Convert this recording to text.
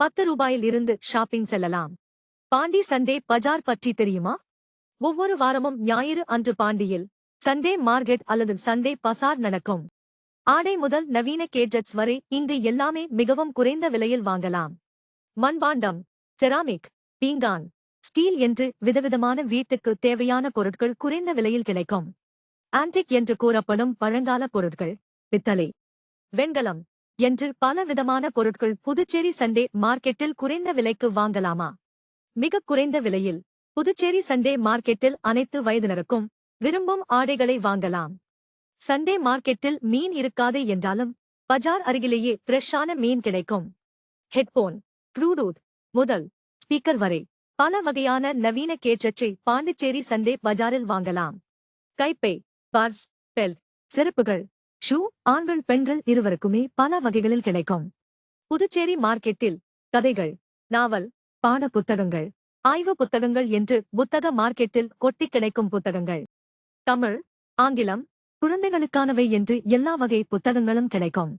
பத்து ரூபாயில் இருந்து ஷாப்பிங் செல்லலாம். பாண்டி சண்டே பஜார் பற்றி தெரியுமா? ஒவ்வொரு வாரமும் ஞாயிறு அன்று பாண்டியில் சண்டே மார்க்கெட் அல்லது சண்டே பசார் நடக்கும். ஆடை முதல் நவீன கேஜெட்ஸ் வரை இங்கு எல்லாமே மிகவும் குறைந்த விலையில் வாங்கலாம். மண்பாண்டம் செராமிக் பீங்கான் ஸ்டீல் என்று விதவிதமான வீட்டுக்கு தேவையான பொருட்கள் குறைந்த விலையில் கிடைக்கும். ஆன்டிக் என்று கூறப்படும் பழங்கால பொருட்கள் பித்தளை வெண்கலம் என்று பல விதமான பொருட்கள் புதுச்சேரி சண்டே மார்க்கெட்டில் குறைந்த விலைக்கு வாங்கலாமா? மிகக் குறைந்த விலையில் புதுச்சேரி சண்டே மார்க்கெட்டில் அனைத்து வயதினருக்கும் விரும்பும் ஆடைகளை வாங்கலாம். சண்டே மார்க்கெட்டில் மீன் இருக்காது என்றாலும் பஜார் அருகிலேயே ஃப்ரெஷ்ஷான மீன் கிடைக்கும். ஹெட்போன் ப்ளூடூத் முதல் ஸ்பீக்கர் வரை பல வகையான நவீன கேட்சச்சை பாண்டிச்சேரி சண்டே பஜாரில் வாங்கலாம். கைப்பை பர்ஸ் பெல்ட் செருப்புகள் ஷூ ஆண்கள் பெண்கள் இருவருக்குமே பல வகைகளில் கிடைக்கும். புதுச்சேரி மார்க்கெட்டில் கதைகள் நாவல் பாட புத்தகங்கள் ஆய்வு புத்தகங்கள் என்று புத்தக மார்க்கெட்டில் கொட்டிக் கிடைக்கும் புத்தகங்கள். தமிழ் ஆங்கிலம் குழந்தைகளுக்கானவை என்று எல்லா வகை புத்தகங்களும் கிடைக்கும்.